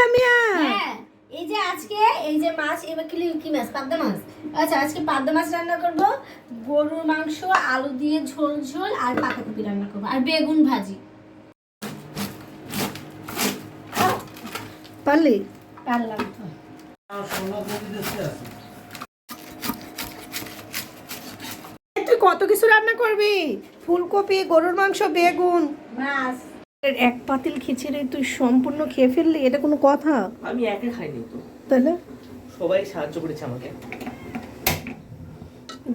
হ্যাঁ এই যে আজকে এই যে মাছ এবার কি কি মাছ? পাবদা মাছ। আচ্ছা আজকে পাবদা মাছ রান্না করব। গরুর মাংস আলু দিয়ে ঝোল ঝোল আর পাতাকপি রান্না করব আর বেগুন ভাজি। পারলি? পারলাম তো। তুই কত কিছু রান্না করবি? ফুলকপি গরুর মাংস বেগুন। মাছ। এক পাতিল খিচুড়ি তুই সম্পূর্ণ খেয়ে ফেললি? এটা কোনো কথা? আমি একা খাইনি তো। তাহলে সবাই সাহায্য করেছে আমাকে।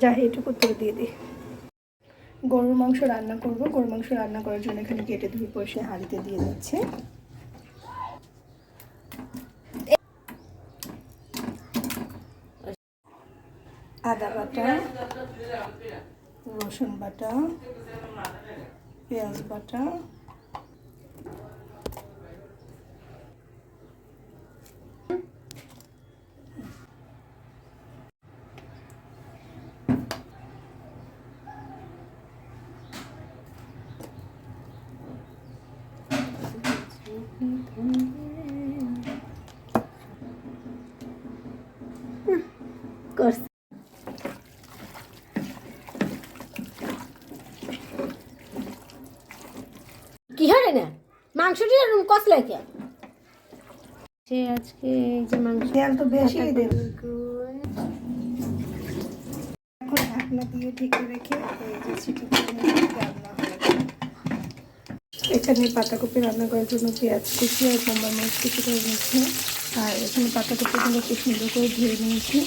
যা এটুকু তোর দিয়ে দে। গরুর মাংস রান্না করব। গরুর মাংস রান্না করার জন্য এখানে কেটে ধুয়ে পয়সা হাঁড়িতে দিয়ে দিচ্ছে। আদা বাটা রসুন বাটা পেঁয়াজ বাটা করছি। কি হরে না? মাংসটি এরকম কসলা কে? সে আজকে এই যে মাংস তেল তো বেশি দেবে। এখন ঢাকনা দিয়ে ঢেকে রেখে এই যে সিটি করে নিয়ে রান্না হবে এখানে পাতাকপি রান্না করার জন্য পেঁয়াজ কুচি আর বোম্বাই মরিচ কুচি করে নিয়েছি আর এখানে পাতাকপিগুলো খুব সুন্দর করে ধুয়ে নিয়েছি।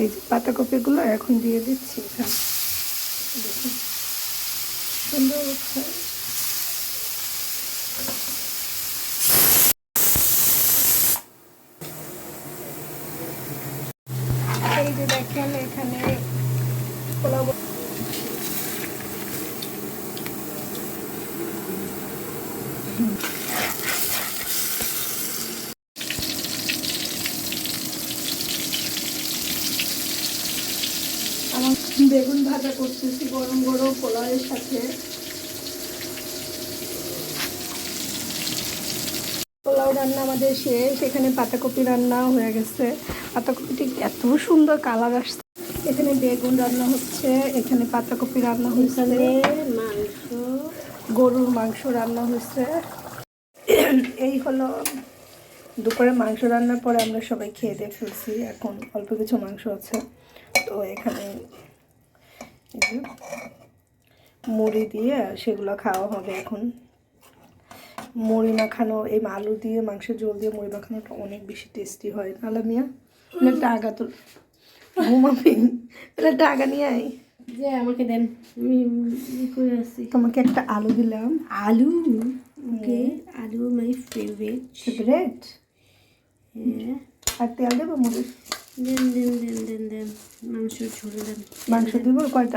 এই পাতাকপিগুলো এখন দিয়ে দিচ্ছি এখানে সুন্দর এই যে দেখেন এখানে আমার বেগুন ভাজা করতেছি গরম গরম পোলাওয়ের সাথে। পোলাও রান্না আমাদের শেষ এখানে পাতাকপি রান্না হয়ে গেছে। পাতাকপিটি এত সুন্দর কালার আসছে। এখানে বেগুন রান্না হচ্ছে এখানে পাতাকপি রান্না হয়েছে। মাংস। গরুর মাংস রান্না হয়েছে। এই হলো দুপুরে মাংস রান্নার পরে আমরা সবাই খেয়ে দিয়ে ফেলছি। এখন অল্প কিছু মাংস আছে। তো এখানে মুড়ি দিয়ে সেগুলো খাওয়া হবে এখন। মুড়ি মাখানো এই আলু দিয়ে মাংসের ঝোল দিয়ে মুড়ি মাখানোটা অনেক বেশি টেস্টি হয়। নালা মিয়া টাকা তো ঘুমাবি। তাহলে টাকা নিয়ে আই যে আমাকে দেন তোমাকে একটা আলু দিলাম। আলু? ওকে আলু মাই ফেভারিট ফেভারেট হ্যাঁ। আর তেল দেবো মুড়ি? দেন দেন দেন দেন দেন। মাংস ঝোল দেন। মাংস দিব কয়টা?